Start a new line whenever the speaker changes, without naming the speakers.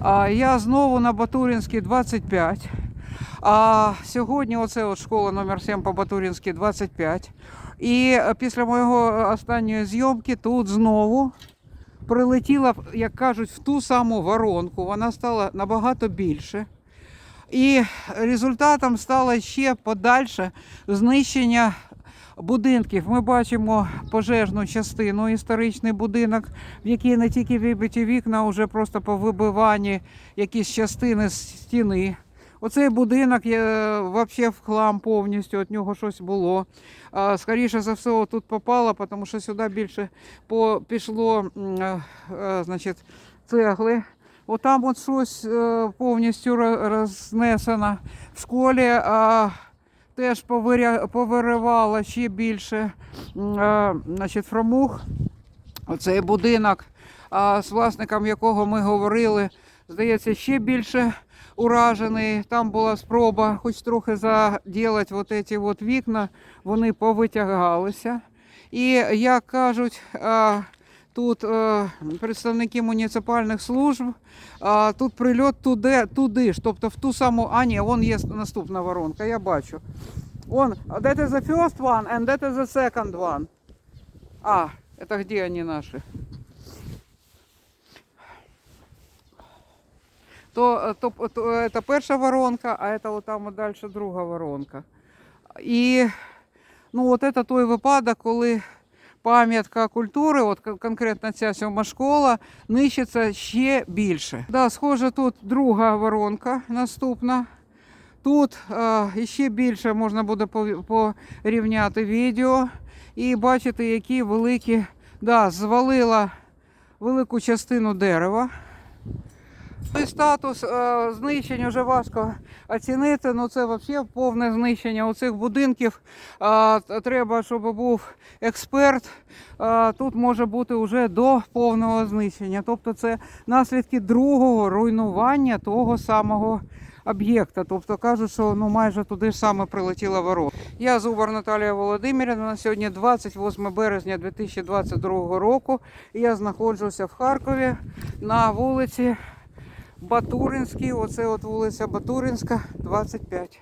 А я знову на Батуринській 25. А сьогодні оце от школа номер 7 по Батуринській 25. І е, після моєго останньої зйомки тут знову прилетіла, як кажуть, в ту саму воронку. Вона стала набагато більше. І результатом стало ще подальше знищення будинків. Ми бачимо пожежну частину, історичний будинок, в якій не тільки вибиті вікна, вже просто повибивані якісь частини стіни. Оцей будинок є взагалі в хлам повністю, від нього щось було. Скоріше за все, тут попало, тому що сюди більше по- пішло е, е, значить, цегли. Отам от щось е, повністю рознесено. В школі а, теж повиривало ще більше е, значить, фрамуг. Оцей будинок, з власником якого ми говорили, здається, ще більше уражений. Там була спроба хоч трохи заділати от ці от вікна, вони повитягалися. І як кажуть, тут е, представники муніципальних служб, а, тут прильот туди, туди ж, тобто в ту саму, а ні, вон є наступна воронка, я бачу. Он, that is the first one and that is the second one. А, это где они наши? То, то, то это перша воронка, а это вот там от далі друга воронка. І ну, от це той випадок, коли пам'ятка культури, от конкретно ця сьома школа, нищиться ще більше. Да, схоже, тут друга воронка наступна. Тут е, ще більше можна буде порівняти відео і бачити, які великі, да, звалила велику частину дерева. Статус е, знищення вже важко оцінити. Ну це взагалі повне знищення оцих будинків. Е, треба, щоб був експерт. Тут може бути вже до повного знищення. Тобто це наслідки другого руйнування того самого об'єкта. Тобто кажуть, що ну майже туди ж саме прилетіла ворога. Я Зубар Наталія Володимирівна. На сьогодні 28 березня 2022 року. Я знаходжуся в Харкові на вулиці Батуринській. Оце от вулиця Батуринська, 25.